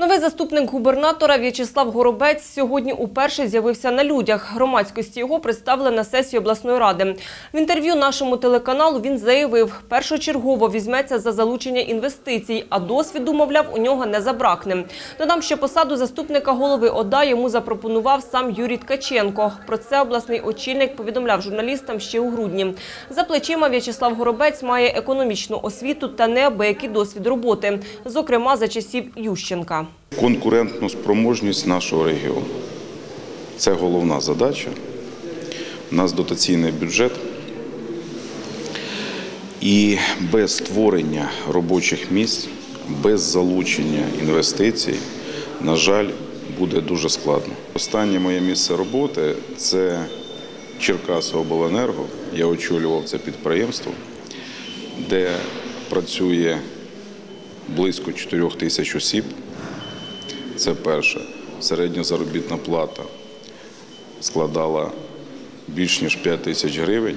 Новий заступник губернатора В'ячеслав Горобець сьогодні уперше з'явився на людях. Громадськості його представили на сесії обласної ради. В інтерв'ю нашому телеканалу він заявив, першочергово візьметься за залучення інвестицій, а досвіду, мовляв, у нього не забракне. Додам, що посаду заступника голови ОДА йому запропонував сам Юрій Ткаченко. Про це обласний очільник повідомляв журналістам ще у грудні. За плечима В'ячеслав Горобець має економічну освіту та неабиякий досвід роботи, зокрема за часів Ющенка. Конкурентну спроможність нашого регіону. Це головна задача. У нас дотаційний бюджет. І без створення робочих місць, без залучення інвестицій, на жаль, буде дуже складно. Останнє моє місце роботи це Черкасиобленерго. Я очолював це підприємство, де працює близько 4 тисяч осіб. Це перше. Середня заробітна плата складала більш ніж 5 тисяч гривень.